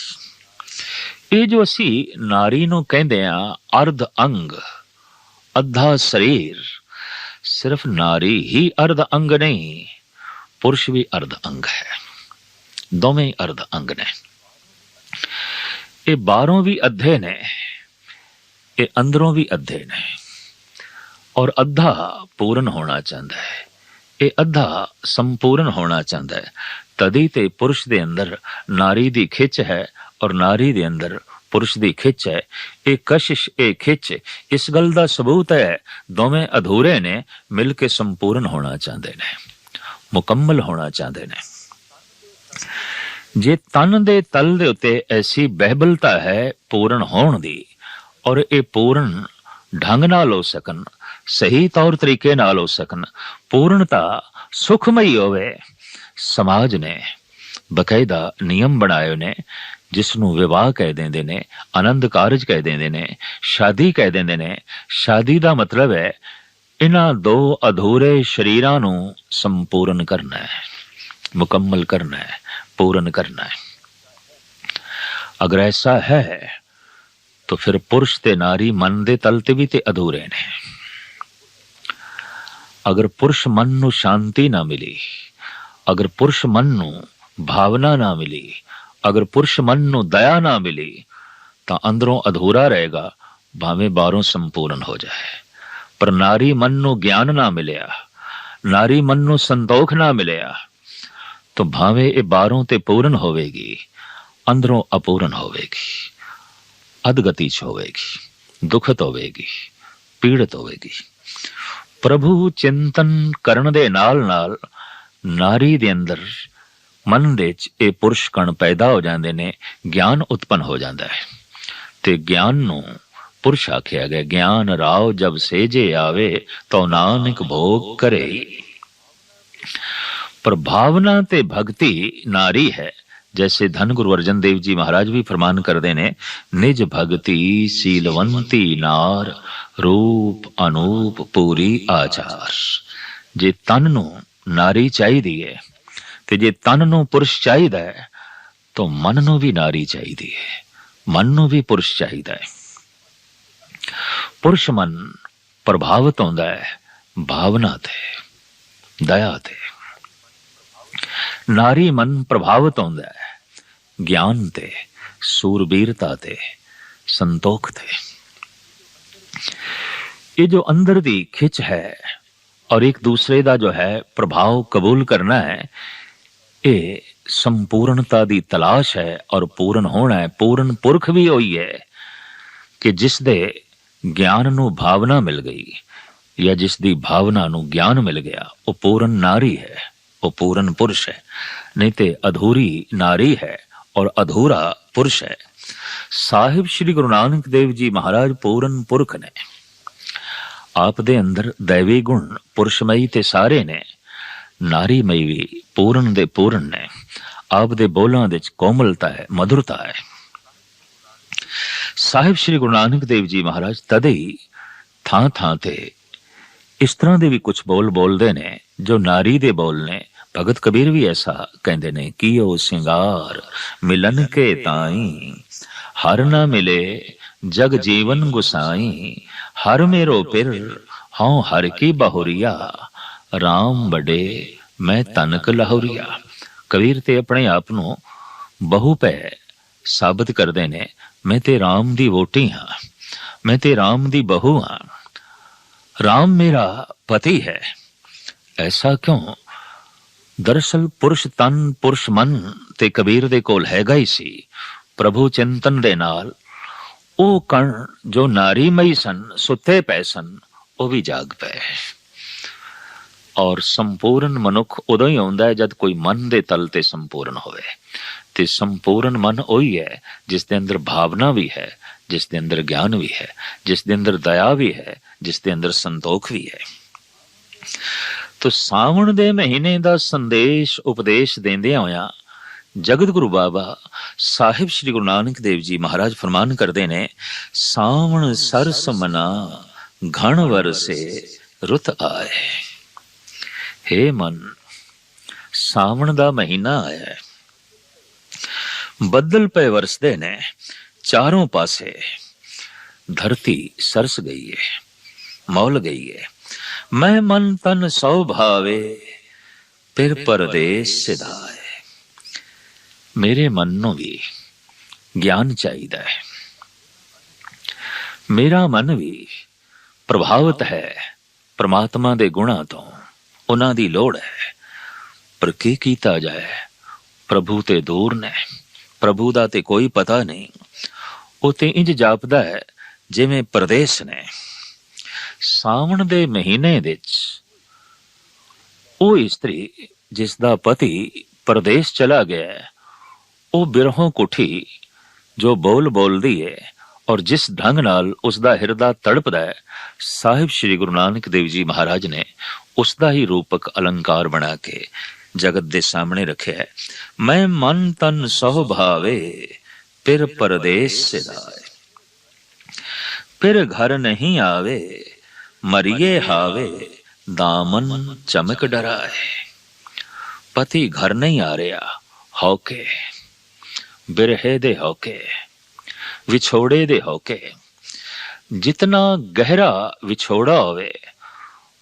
ਇਹ ਜੋ ਅਸੀਂ ਨਾਰੀ ਨੂੰ ਕਹਿੰਦੇ ਆ ਅਰਧ ਅੰਗ, ਅੱਧਾ ਸਰੀਰ, ਸਿਰਫ ਨਾਰੀ ਹੀ ਅਰਧ ਅੰਗ ਨਹੀਂ, ਪੁਰਸ਼ ਵੀ ਅਰਧ ਅੰਗ ਹੈ। ਦੋਵੇਂ ਅਰਧ ਅੰਗ ਨੇ। ਇਹ ਬਾਹਰੋਂ ਵੀ ਅੱਧੇ ਨੇ, ਇਹ ਅੰਦਰੋਂ ਵੀ ਅੱਧੇ ਨੇ। ਔਰ ਅੱਧਾ ਪੂਰਨ ਹੋਣਾ ਚਾਹੁੰਦਾ ਹੈ। ਇਹ ਅੱਧਾ ਸੰਪੂਰਨ ਹੋਣਾ ਚਾਹੁੰਦਾ ਹੈ। ਤਦੀ ਤੇ ਪੁਰਸ਼ ਦੇ ਅੰਦਰ ਨਾਰੀ ਦੀ ਖਿੱਚ ਹੈ ਔਰ ਨਾਰੀ ਦੇ ਅੰਦਰ ਪੁਰਸ਼ ਦੀ ਖਿੱਚ ਹੈ। ਇਹ ਕਸ਼ਿਸ਼, ਇਹ ਖਿੱਚ, ਇਸ ਗੱਲ ਦਾ ਸਬੂਤ ਹੈ। ਦੋਵੇਂ ਅਧੂਰੇ ਨੇ, ਮਿਲ ਕੇ ਸੰਪੂਰਨ ਹੋਣਾ ਚਾਹੁੰਦੇ ਨੇ। ਮੁਕੰਮਲ ਹੋਣਾ ਚਾਹੁੰਦੇ ਨੇ। ਜੇ ਤਨ ਦੇ ਤਲ ਦੇ ਉੱਤੇ ਐਸੀ ਬਹਿਬਲਤਾ ਹੈ ਪੂਰਨ ਹੋਣ ਦੀ ਔਰ ਇਹ ਪੂਰਨ ਢੰਗ ਨਾਲ ਹੋ ਸਕਣ, ਸਹੀ ਤੌਰ ਤਰੀਕੇ ਨਾਲ ਹੋ ਸਕਣ, ਪੂਰਨਤਾ ਸੁਖਮਈ ਹੋਵੇ, ਸਮਾਜ ਨੇ ਬਕਾਇਦਾ ਨਿਯਮ ਬਣਾਏ ਨੇ ਜਿਸ ਨੂੰ ਵਿਆਹ ਕਹਿ ਦਿੰਦੇ ਨੇ, ਆਨੰਦ ਕਾਰਜ ਕਹਿ ਦਿੰਦੇ ਨੇ, ਸ਼ਾਦੀ ਕਹਿ ਦਿੰਦੇ ਨੇ, ਸ਼ਾਦੀ ਦਾ ਮਤਲਬ ਹੈ ਇਹਨਾਂ ਦੋ ਅਧੂਰੇ ਸ਼ਰੀਰਾਂ ਨੂੰ ਸੰਪੂਰਨ ਕਰਨਾ ਹੈ, ਮੁਕੰਮਲ ਕਰਨਾ ਹੈ, ਪੂਰਨ ਕਰਨਾ ਹੈ। ਅਗਰ ਐਸਾ ਹੈ, ਤਾਂ ਫਿਰ ਪੁਰਸ਼ ਤੇ ਨਾਰੀ ਮਨ ਦੇ ਤਲ ਤੇ ਵੀ ਤੇ ਅਧੂਰੇ ਨੇ। ਅਗਰ ਪੁਰਸ਼ ਮਨ ਨੂੰ ਸ਼ਾਂਤੀ ਨਾ ਮਿਲੀ, ਅਗਰ ਪੁਰਸ਼ ਮਨ ਨੂੰ ਭਾਵਨਾ ਨਾ ਮਿਲੀ ਅਗਰ ਪੁਰਸ਼ ਮਨ ਨੂੰ ਦਇਆ ਨਾ ਮਿਲੀ, ਤਾਂ ਅੰਦਰੋਂ ਅਧੂਰਾ ਰਹੇਗਾ, ਭਾਵੇਂ ਬਾਹਰੋਂ ਸੰਪੂਰਨ ਹੋ ਜਾਏ। ਪਰ ਨਾਰੀ ਮਨ ਨੂੰ ਗਿਆਨ ਨਾ ਮਿਲਿਆ, ਨਾਰੀ ਮਨ ਨੂੰ ਸੰਤੋਖ ਨਾ ਮਿਲਿਆ, ਤਾਂ ਭਾਵੇਂ ਇਹ ਬਾਹਰੋਂ ਤੇ ਪੂਰਨ ਹੋਵੇਗੀ, ਅੰਦਰੋਂ ਅਪੂਰਨ ਹੋਵੇਗੀ, ਅਦਗਤੀ ਚ ਹੋਵੇਗੀ, ਦੁਖਤ ਹੋਵੇਗੀ, ਪੀੜਤ ਹੋਵੇਗੀ। ਪ੍ਰਭੂ ਚਿੰਤਨ ਕਰਨ ਦੇ ਨਾਲ ਨਾਲ ਨਾਰੀ ਦੇ ਅੰਦਰ ਮਨ ਦੇ ਚ ਇਹ ਪੁਰਸ਼ ਕਣ ਪੈਦਾ ਹੋ ਜਾਂਦੇ ਨੇ ਗਿਆਨ ਉਤਪਨ ਹੋ ਜਾਂਦਾ ਹੈ ਤੇ ਗਿਆਨ ਨੂੰ ਪੁਰਸ਼ ਆਖਿਆ ਗਿਆ ਗਿਆਨ ਰਾਉ ਜਬ ਸੇਜੇ ਆਵੇ ਤੋ ਨਾਨਕ ਭੋਗ ਕਰੇ पर भावना ते भक्ति नारी है जैसे धन गुरु अर्जन देव जी महाराज भी फरमान करते ने निज भक्ति सीलवंती नार रूप अनूप पूरी आचार जे तन ਨੂੰ ਨਾਰੀ ਚਾਹੀਦੀ ਹੈ ਤੇ ਜੇ ਤਨ ਨੂੰ ਪੁਰਸ਼ ਚਾਹੀਦਾ ਹੈ ਤਾਂ ਮਨ ਨੂੰ ਵੀ ਨਾਰੀ ਚਾਹੀਦੀ ਹੈ ਮਨ ਨੂੰ ਵੀ ਪੁਰਸ਼ ਚਾਹੀਦਾ ਹੈ ਪੁਰਸ਼ ਮਨ ਪ੍ਰਭਾਵਿਤ ਹੁੰਦਾ ਹੈ ਭਾਵਨਾ ਤੇ ਦਇਆ ਤੇ ਨਾਰੀ ਮਨ ਪ੍ਰਭਾਵਿਤ ਹੁੰਦਾ ਹੈ ਗਿਆਨ ਤੇ ਸੂਰਬੀਰਤਾ ਤੇ ਸੰਤੋਖ ਤੇ ਇਹ ਜੋ ਅੰਦਰ ਦੀ ਖਿੱਚ ਹੈ ਔਰ ਇੱਕ ਦੂਸਰੇ ਦਾ ਜੋ ਹੈ ਪ੍ਰਭਾਵ ਕਬੂਲ ਕਰਨਾ ਹੈ ਇਹ ਸੰਪੂਰਨਤਾ ਦੀ ਤਲਾਸ਼ ਹੈ ਔਰ ਪੂਰਨ ਹੋਣਾ ਹੈ, ਪੂਰਨ ਪੁਰਖ ਵੀ ਹੋਈ ਹੈ ਕਿ ਜਿਸ ਦੇ ਗਿਆਨ ਨੂੰ ਭਾਵਨਾ ਮਿਲ ਗਈ ਜਾਂ ਜਿਸ ਦੀ ਭਾਵਨਾ ਨੂੰ ਗਿਆਨ ਮਿਲ ਗਿਆ, ਉਹ ਪੂਰਨ ਨਾਰੀ ਹੈ, ਉਹ ਪੂਰਨ ਪੁਰਸ਼ ਹੈ। ਨਹੀਂ ਤੇ ਅਧੂਰੀ ਨਾਰੀ ਹੈ ਔਰ ਅਧੂਰਾ ਪੁਰਸ਼ ਹੈ। ਸਾਹਿਬ ਸ੍ਰੀ ਗੁਰੂ ਨਾਨਕ ਦੇਵ ਜੀ ਮਹਾਰਾਜ ਪੂਰਨ ਪੁਰਖ ਨੇ। ਆਪ ਦੇ ਅੰਦਰ ਦੇਵੀ ਗੁਣ ਪੁਰਸ਼ਮਈ ਤੇ ਸਾਰੇ ਨੇ। ਨਾਰੀ ਮਈ ਵੀ ਪੂਰਨ ਦੇ ਪੂਰਨ ਨੇ। ਆਪ ਦੇ ਬੋਲਾਂ ਵਿੱਚ ਕੋਮਲਤਾ ਹੈ ਮధుਰਤਾ ਹੈ। ਸਾਹਿਬ ਸ੍ਰੀ ਗੁਰੂ ਨਾਨਕ ਦੇਵ ਜੀ ਮਹਾਰਾਜ ਤਦੇ ਹੀ ਥਾਂ ਥਾਂ ਤੇ ਇਸ ਤਰ੍ਹਾਂ ਦੇ ਵੀ ਕੁਝ ਬੋਲ ਬੋਲਦੇ ਨੇ, ਜੋ ਨਾਰੀ ਦੇ ਬੋਲ ਨੇ। ਭਗਤ ਕਬੀਰ ਵੀ ਐਸਾ ਕਹਿੰਦੇ ਨੇ, ਕੀਓ ਸਿੰਗਾਰ ਮਿਲਨ ਕੇ ਤਾਈ, ਹਰ ਨਾ ਮਿਲੇ ਜਗ ਜੀਵਨ ਗੁਸਾਈ, ਹਰ ਮੇਰੋ ਪਿਰ ਹਉ ਹਰ ਕੀ ਬਹੁਰੀਆ ਰਾਮ ਬੜੇ ਮੈਂ ਤਨਕ ਲਾਹੌਰੀਆ। ਕਬੀਰ ਤੇ ਆਪਣੇ ਆਪ ਨੂੰ ਬਹੁ ਪੈ ਸਾਬਤ ਕਰਦੇ ਨੇ, ਮੈਂ ਤੇ ਰਾਮ ਦੀ ਵੋਟੀ ਹਾਂ, ਮੈਂ ਤੇ ਰਾਮ ਦੀ ਬਹੂ ਹਾਂ। RAM ਮੇਰਾ ਪਤੀ ਹੈ, ਐਸਾ ਕਿਉਂ? ਦਰਸਲ ਪੁਰਸ਼ ਤਨ, ਪੁਰਸ਼ ਮਨ ਤੇ ਕਬੀਰ ਦੇ ਕੋਲ ਹੈਗਾ ਹੀ ਸੀ। ਪ੍ਰਭੂ ਚਿੰਤਨ ਦੇ ਨਾਲ ਉਹ ਕਣ ਜੋ ਨਾਰੀ ਮਈ ਸਨ, ਸੁੱਤੇ ਪੈ ਸਨ, ਉਹ ਵੀ ਜਾਗ ਪਏ। ਔਰ ਸੰਪੂਰਨ ਮਨੁੱਖ ਉਦੋਂ ਹੀ ਆਉਂਦਾ ਹੈ ਜਦ ਕੋਈ ਮਨ ਦੇ ਤਲ ਤੇ ਸੰਪੂਰਨ ਹੋਵੇ। ਤੇ ਸੰਪੂਰਨ ਮਨ ਉਹੀ ਹੈ, ਜਿਸ ਦੇ ਅੰਦਰ ਭਾਵਨਾ ਵੀ ਹੈ, ਜਿਸ ਦੇ ਅੰਦਰ ਗਿਆਨ ਵੀ ਹੈ, ਜਿਸ ਦੇ ਅੰਦਰ ਦਇਆ ਵੀ ਹੈ, ਜਿਸ ਦੇ ਅੰਦਰ ਸੰਤੋਖ ਵੀ ਹੈ। ਤੋ ਸਾਵਣ ਦੇ ਮਹੀਨੇ ਦਾ ਸੰਦੇਸ਼, ਉਪਦੇਸ਼ ਦਿੰਦਿਆਂ ਹੋਇਆ ਜਗਤ ਗੁਰੂ ਬਾਬਾ ਸਾਹਿਬ ਸ੍ਰੀ ਗੁਰੂ ਨਾਨਕ ਦੇਵ ਜੀ ਮਹਾਰਾਜ ਫਰਮਾਨ ਕਰਦੇ ਨੇ, ਸਾਵਣ ਸਰਸ ਮਨਾ, ਘਣ ਵਰਸੇ ਰੁੱਤ ਆਏ। ਹੇ ਮਨ ਸਾਵਣ ਦਾ ਮਹੀਨਾ ਆਇਆ ਹੈ ਬੱਦਲ ਪਏ ਵਰਸਦੇ ਨੇ ਚਾਰੋਂ ਪਾਸੇ ਧਰਤੀ ਸਰਸ ਗਈ ਹੈ ਮੌਲ ਗਈ ਹੈ ਮੈਂ ਮਨ ਤਨ ਸੋ ਭਾਵੇ ਫਿਰ ਪਰਦੇਸ ਸਿਧਾਏ ਮੇਰੇ ਮਨ ਨੂੰ ਵੀ ਗਿਆਨ ਚਾਹੀਦਾ ਹੈ ਮੇਰਾ ਮਨ ਵੀ ਪ੍ਰਭਾਵਿਤ ਹੈ ਪ੍ਰਮਾਤਮਾ ਦੇ ਗੁਣਾਂ ਤੋਂ ਉਹਨਾਂ ਦੀ ਲੋੜ ਹੈ। ਪਰ ਕੀ ਕੀਤਾ ਜਾਏ? ਪ੍ਰਭੂ ਤੇ ਦੂਰ ਨੇ। ਪ੍ਰਭੂ ਦਾ ਤੇ ਕੋਈ ਪਤਾ ਨਹੀਂ। ਉਹ ਤੇ ਇੰਜ ਜਾਪਦਾ ਹੈ, ਜਿਵੇਂ ਪਰਦੇਸ ਨੇ। ਸਾਵਣ ਦੇ ਮਹੀਨੇ ਵਿੱਚ ਉਹ ਇਸਤਰੀ, ਜਿਸ ਦਾ ਪਤੀ ਪਰਦੇਸ ਚਲਾ ਗਿਆ ਉਹ ਬਿਰਹੋਂ ਕੁਠੀ, ਜੋ ਬੋਲ ਬੋਲਦੀ ਹੈ ਔਰ ਜਿਸ ਢੰਗ ਨਾਲ ਉਸ ਦਾ ਹਿਰਦਾ ਤੜਪਦਾ ਹੈ, ਸਾਹਿਬ ਸ੍ਰੀ ਗੁਰੂ ਨਾਨਕ ਦੇਵ ਜੀ ਮਹਾਰਾਜ ਨੇ ਉਸ ਦਾ ਹੀ ਰੂਪਕ ਅਲੰਕਾਰ ਬਣਾ ਕੇ ਜਗਤ ਦੇ ਸਾਹਮਣੇ ਰੱਖਿਆ ਹੈ ਮੈਂ ਮਨ ਤਨ ਸਹੁ ਭਾਵੇ ਫਿਰ ਪਰਦੇਸ ਸਿਧਾਏ ਫਿਰ ਘਰ ਨਹੀਂ ਆਵੇ ਮਰੀਏ ਹਾਵੇ ਦਾਮਨ ਚਮਕ ਡਰਾਏ ਪਤੀ ਘਰ ਨਹੀਂ ਆ ਰਿਹਾ ਹੌਕੇ ਬਿਰਹੇ ਦੇ ਹੌਕੇ ਵਿਛੋੜੇ ਦੇ ਹੌਕੇ ਜਿਤਨਾ ਗਹਿਰਾ ਵਿਛੋੜਾ ਹੋਵੇ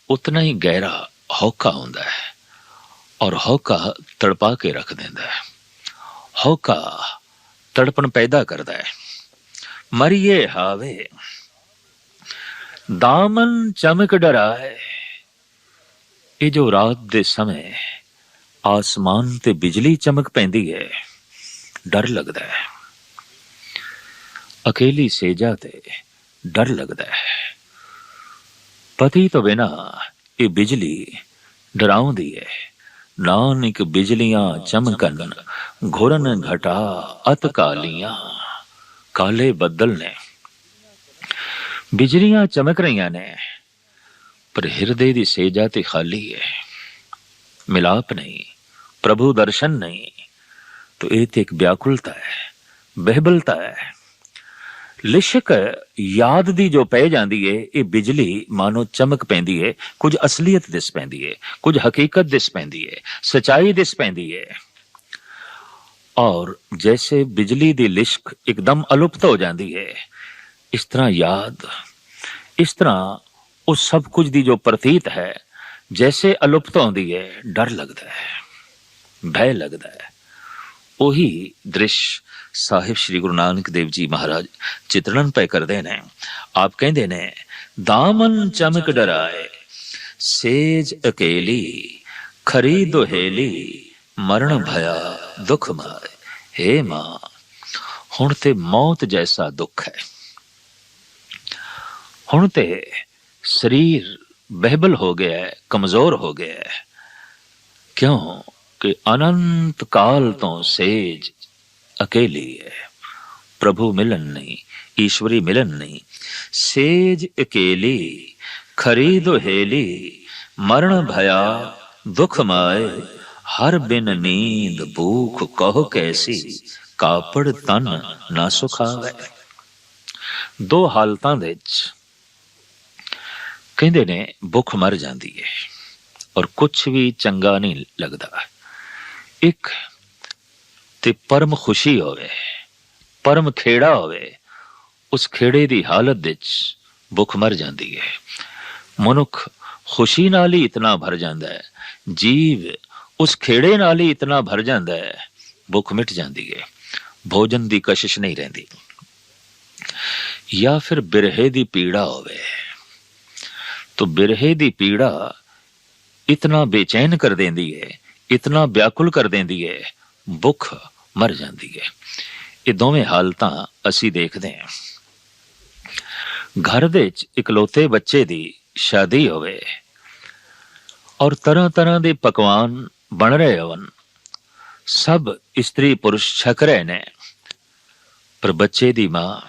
ਉਤਨਾ ਹੀ ਗਹਿਰਾ ਹੌਕਾ ਹੁੰਦਾ ਹੈ ਔਰ ਹੌਕਾ ਤੜਪਾ ਕੇ ਰੱਖ ਦਿੰਦਾ ਹੈ ਹੌਕਾ ਤੜਪਣ ਪੈਦਾ ਕਰਦਾ ਹੈ ਮਰੀਏ ਹਾਵੇ ਦਾਮਨ ਚਮਕ ਡਰਾਏ ਇਹ ਜੋ ਰਾਤ ਦੇ ਸਮੇਂ ਆਸਮਾਨ ਤੇ ਬਿਜਲੀ ਚਮਕ ਪੈਂਦੀ ਹੈ ਡਰ ਲੱਗਦਾ ਹੈ ਅਕੇਲੀ ਸੇਜਾ ਤੇ ਡਰ ਲੱਗਦਾ ਹੈ ਪਤੀ ਤੋਂ ਬਿਨਾ ਇਹ ਬਿਜਲੀ ਡਰਾਉਂਦੀ ਹੈ ਨਾਨਕ ਬਿਜਲੀਆਂ ਚਮਕਨ ਘੁਰਨ ਘਟਾ ਅਤ ਕਾਲੀਆਂ ਕਾਲੇ ਬੱਦਲ ਨੇ ਬਿਜਲੀਆਂ ਚਮਕ ਰਹੀਆਂ ਨੇ ਪਰ ਹਿਰਦੇ ਦੀ ਸੇਜਾ ਤੇ ਖਾਲੀ ਹੈ ਮਿਲਾਪ ਨਹੀਂ ਪ੍ਰਭੂ ਦਰਸ਼ਨ ਨਹੀਂ तो ਇਹ ਤੇ ਇੱਕ ਵਿਆਕੁਲਤਾ ਹੈ ਬਹਿਬਲਤਾ ਹੈ ਲਿਸ਼ਕ ਯਾਦ ਦੀ ਜੋ ਪੈ ਜਾਂਦੀ ਹੈ ਇਹ ਬਿਜਲੀ ਮਾਨੋ ਚਮਕ ਪੈਂਦੀ ਹੈ ਕੁਝ ਅਸਲੀਅਤ ਦਿਸ ਪੈਂਦੀ ਹੈ ਕੁਝ ਹਕੀਕਤ ਦਿਸ ਪੈਂਦੀ ਹੈ ਸਚਾਈ ਦਿਸ ਪੈਂਦੀ ਹੈ ਔਰ ਜੈਸੇ ਬਿਜਲੀ ਦੀ ਲਿਸ਼ਕ ਇੱਕਦਮ ਅਲੁਪਤ ਹੋ ਜਾਂਦੀ ਹੈ ਇਸ ਤਰ੍ਹਾਂ ਯਾਦ, ਇਸ ਤਰ੍ਹਾਂ ਉਹ ਸਭ ਕੁਝ ਦੀ ਜੋ ਪ੍ਰਤੀਤ ਹੈ, ਜੈਸੇ ਅਲੁਪਤ ਹੁੰਦੀ ਹੈ ਡਰ ਲੱਗਦਾ ਹੈ, ਭੈ ਲੱਗਦਾ ਹੈ। ਉਹੀ ਦ੍ਰਿਸ਼ ਸਾਹਿਬ ਸ੍ਰੀ ਗੁਰੂ ਨਾਨਕ ਦੇਵ ਜੀ ਮਹਾਰਾਜ ਚਿਤਰਣ ਪੈ ਕਰਦੇ ਨੇ। ਆਪ ਕਹਿੰਦੇ ਨੇ, ਦਾਮਨ ਚਮਕ ਡਰਾਏ, ਸੇਜ ਅਕੇਲੀ, ਖਰੀ ਦੁਹੇਲੀ, ਮਰਨ ਭਇਆ ਦੁਖ ਮਾਏ, ਹੇ ਮਾਂ, ਹੁਣ ਤੇ ਮੌਤ ਜੈਸਾ ਦੁੱਖ ਹੈ। ਹੁਣ ਤੇ ਸਰੀਰ ਬਹਿਬਲ ਹੋ ਗਿਆ ਹੈ, ਕਮਜ਼ੋਰ ਹੋ ਗਿਆ ਹੈ। ਕਿਉਂ? ਕਿ ਅਨੰਤ ਕਾਲ ਤੋਂ ਸੇਜ ਅਕੇਲੀ ਹੈ ਪ੍ਰਭੂ ਮਿਲਨ ਨਹੀਂ ਈਸ਼ਵਰੀ ਮਿਲਨ ਨਹੀਂ ਸੇਜ ਅਕੇਲੀ ਖਰੀ ਦੁਹੇਲੀ ਮਰਨ ਭਇਆ ਦੁਖ ਮਾਏ ਹਰ ਬਿਨ ਨੀਂਦ ਭੂਖ ਕਹ ਕੈਸੀ ਕਾਪੜ ਤਨ ਨਾ ਸੁਖਾਵੇ ਦੋ ਹਾਲਤਾਂ ਦੇ ਵਿੱਚ ਕਹਿੰਦੇ ਨੇ ਭੁੱਖ ਮਰ ਜਾਂਦੀ ਹੈ ਔਰ ਕੁਝ ਵੀ ਚੰਗਾ ਨਹੀਂ ਲੱਗਦਾ ਇੱਕ ਤੇ ਪਰਮ ਖੁਸ਼ੀ ਹੋਵੇ, ਪਰਮ ਖੇੜਾ ਹੋਵੇ, ਉਸ ਖੇੜੇ ਦੀ ਹਾਲਤ ਵਿੱਚ ਭੁੱਖ ਮਰ ਜਾਂਦੀ ਹੈ। ਮਨੁੱਖ ਖੁਸ਼ੀ ਨਾਲ ਹੀ ਇਤਨਾ ਭਰ ਜਾਂਦਾ ਹੈ, ਜੀਵ ਉਸ ਖੇੜੇ ਨਾਲ ਹੀ ਇਤਨਾ ਭਰ ਜਾਂਦਾ ਹੈ, ਭੁੱਖ ਮਿਟ ਜਾਂਦੀ ਹੈ, ਭੋਜਨ ਦੀ ਕਸ਼ਿਸ਼ ਨਹੀਂ ਰਹਿੰਦੀ। ਜਾਂ ਫਿਰ ਬਿਰਹੇ ਦੀ ਪੀੜਾ ਹੋਵੇ। ਤੋ ਬਿਰਹੇ ਦੀ ਪੀੜਾ ਇਤਨਾ ਬੇਚੈਨ ਕਰ ਦਿੰਦੀ ਹੈ ਇਤਨਾ ਵਿਆਕੁਲ ਕਰ ਦਿੰਦੀ ਹੈ ਭੁੱਖ ਮਰ ਜਾਂਦੀ ਹੈ ਇਹ ਦੋਵੇਂ ਹਾਲਤਾਂ ਅਸੀਂ ਦੇਖਦੇ ਹਾਂ ਘਰ ਦੇ ਵਿੱਚ ਇਕਲੌਤੇ ਬੱਚੇ ਦੀ ਸ਼ਾਦੀ ਹੋਵੇ ਔਰ ਤਰ੍ਹਾਂ ਤਰ੍ਹਾਂ ਦੇ ਪਕਵਾਨ ਬਣ ਰਹੇ ਹੋਣ, ਸਭ ਇਸਤਰੀ ਪੁਰਸ਼ ਛਕ ਰਹੇ ਨੇ। ਪਰ ਬੱਚੇ ਦੀ ਮਾਂ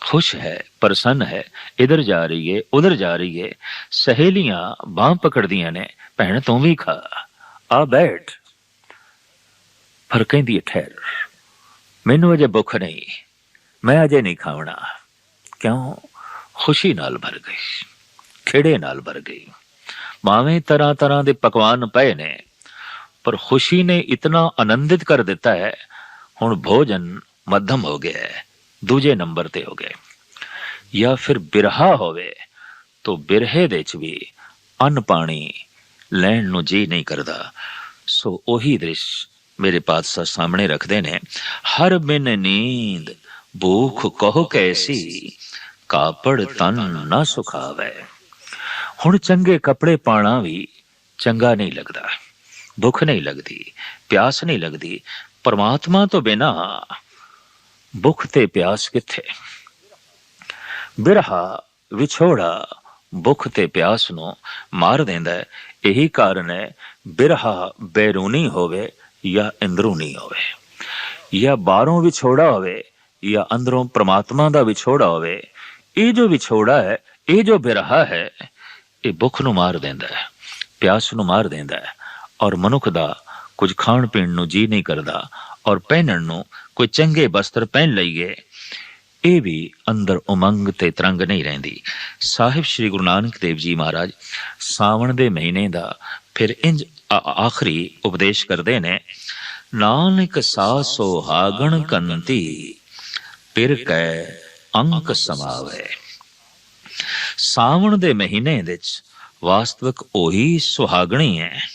ਖੁਸ਼ ਹੈ, ਪ੍ਰਸੰਨ ਹੈ, ਇਧਰ ਜਾ ਰਹੀ ਹੈ ਉਧਰ ਜਾ ਰਹੀ ਹੈ ਸਹੇਲੀਆਂ ਬਾਹ ਪਕੜਦੀਆਂ ਨੇ, ਭੈਣ ਤੂੰ ਵੀ ਖਾ। ਆ ਬੈਠ। ਪਰ ਕਹਿੰਦੀ ਹੈ, ਠਹਿਰ। ਮੈਨੂੰ ਅਜੇ ਭੁੱਖ ਨਹੀਂ। ਮੈਂ ਅਜੇ ਨਹੀਂ ਖਾਵਣਾ। ਕਿਉਂ? ਖੁਸ਼ੀ ਨਾਲ ਭਰ ਗਈ। ਖੇੜੇ ਨਾਲ ਭਰ ਗਈ। ਮਾਵੇਂ ਤਰ੍ਹਾਂ ਤਰ੍ਹਾਂ ਦੇ ਪਕਵਾਨ ਪਏ ਨੇ ਪਰ ਖੁਸ਼ੀ ਨੇ ਇਤਨਾ ਆਨੰਦਿਤ ਕਰ ਦਿੱਤਾ ਹੈ ਹੁਣ ਭੋਜਨ ਮੱਧਮ ਹੋ ਗਿਆ ਹੈ ਦੂਜੇ ਨੰਬਰ ਤੇ ਹੋ ਗਏ ਜਾਂ ਫਿਰ ਬਿਰਹਾ ਹੋਵੇ ਤੋ ਬਿਰਹੇ ਦੇ ਚ ਵੀ ਅੰਨ ਪਾਣੀ ਲੈਣ ਨੂੰ ਜੀ ਨਹੀਂ ਕਰਦਾ। ਸੋ ਉਹੀ ਦ੍ਰਿਸ਼ ਮੇਰੇ ਪਾਤਸ਼ਾਹ ਸਾਹਮਣੇ ਰੱਖਦੇ ਨੇ। ਹਰ ਬਿਨ ਨੀਂਦ, ਭੂਖ ਕਹੋ ਕੈਸੀ, ਕਾਪੜ ਤਨ ਨਾ ਸੁਖਾਵੇ। ਹੁਣ ਚੰਗੇ ਕੱਪੜੇ ਪਾਣਾ ਵੀ ਚੰਗਾ ਨਹੀਂ ਲੱਗਦਾ, ਭੁੱਖ ਨਹੀਂ ਲੱਗਦੀ, ਪਿਆਸ ਨਹੀਂ ਲੱਗਦੀ, ਪਰਮਾਤਮਾ ਤੋਂ ਬਿਨਾ ਭੁੱਖ ਤੇ ਪਿਆਸ ਕਿੱਥੇ? ਬਿਰਹਾ ਵਿਛੋੜਾ ਭੁੱਖ ਤੇ ਪਿਆਸ ਨੂੰ ਮਾਰ ਦਿੰਦਾ ਹੈ। ਇਹੀ ਕਾਰਨ ਹੈ, ਬਿਰਹਾ ਬੈਰੂਨੀ ਹੋਵੇ ਜਾਂ ਅੰਦਰੂਨੀ ਹੋਵੇ। ਜਾਂ ਬਾਹਰੋਂ ਵਿਛੋੜਾ ਹੋਵੇ ਜਾਂ ਅੰਦਰੋਂ ਪ੍ਰਮਾਤਮਾ ਦਾ ਵਿਛੋੜਾ ਹੋਵੇ, ਇਹ ਜੋ ਵਿਛੋੜਾ ਹੈ, ਇਹ ਜੋ ਬਿਰਹਾ ਹੈ, ਇਹ ਭੁੱਖ ਨੂੰ ਮਾਰ ਦਿੰਦਾ ਹੈ, ਪਿਆਸ ਨੂੰ ਮਾਰ ਦਿੰਦਾ ਹੈ ਔਰ ਮਨੁੱਖ ਦਾ ਕੁਝ ਖਾਣ ਪੀਣ ਨੂੰ ਜੀ ਨਹੀਂ ਕਰਦਾ ਔਰ ਪਹਿਨਣ ਨੂੰ ਕੋਈ ਚੰਗੇ ਬਸਤਰ ਪਹਿਨ ਲਈਏ ਇਹ ਵੀ ਅੰਦਰ ਉਮੰਗ ਤੇ ਤਰੰਗ ਨਹੀਂ ਰਹਿੰਦੀ। ਸਾਹਿਬ ਸ੍ਰੀ ਗੁਰੂ ਨਾਨਕ ਦੇਵ ਜੀ ਮਹਾਰਾਜ, ਸਾਵਣ ਦੇ ਮਹੀਨੇ ਦਾ ਫਿਰ ਇੰਜ ਆਖਰੀ ਉਪਦੇਸ਼ ਕਰਦੇ ਨੇ, ਨਾਨਕ ਸਾਸੋ ਹਾਗਣ ਕੰਤੀ, ਪਿਰ ਕੈ ਅੰਕ ਸਮਾਵੇ। ਸਾਵਣ ਦੇ ਮਹੀਨੇ ਵਿੱਚ ਵਾਸਤਵਿਕ ਉਹੀ ਸੁਹਾਗਣੀ ਹੈ,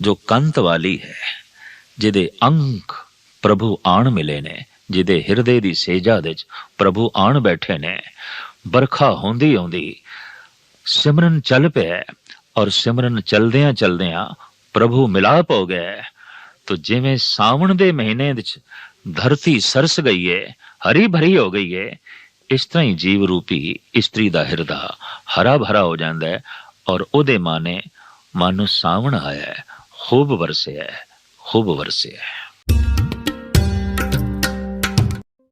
ਜੋ ਕੰਤ ਵਾਲੀ ਹੈ, ਜਿਹਦੇ ਅੰਕ ਪ੍ਰਭੂ ਆਣ ਮਿਲੇ ਨੇ। ਜਿਹਦੇ ਹਿਰਦੇ ਦੀ ਸੇਜਾ ਦੇ ਵਿੱਚ ਪ੍ਰਭੂ ਆਣ ਬੈਠੇ ਨੇ। ਬਰਖਾ ਹੁੰਦੀ ਆਉਂਦੀ ਸਿਮਰਨ ਚੱਲ ਪਿਆ ਔਰ ਸਿਮਰਨ ਚਲਦਿਆਂ ਚਲਦਿਆਂ ਪ੍ਰਭੂ ਮਿਲਾਪ ਹੋ ਗਿਆ ਤੋ ਜਿਵੇਂ ਸਾਵਣ ਦੇ ਮਹੀਨੇ ਵਿੱਚ ਧਰਤੀ ਸਰਸ ਗਈ ਹੈ, ਹਰੀ ਭਰੀ ਹੋ ਗਈ ਹੈ, ਇਸ ਤਰ੍ਹਾਂ ਹੀ ਜੀਵ ਰੂਪੀ ਇਸਤਰੀ ਦਾ ਹਿਰਦਾ ਹਰਾ ਭਰਾ ਹੋ ਜਾਂਦਾ ਹੈ ਔਰ ਉਹਦੇ ਮਾਨੇ ਮਨ ਸਾਵਣ ਆਇਆ ਖੂਬ ਵਰਸਿਆ ਖੂਬ ਵਰਸਿਆ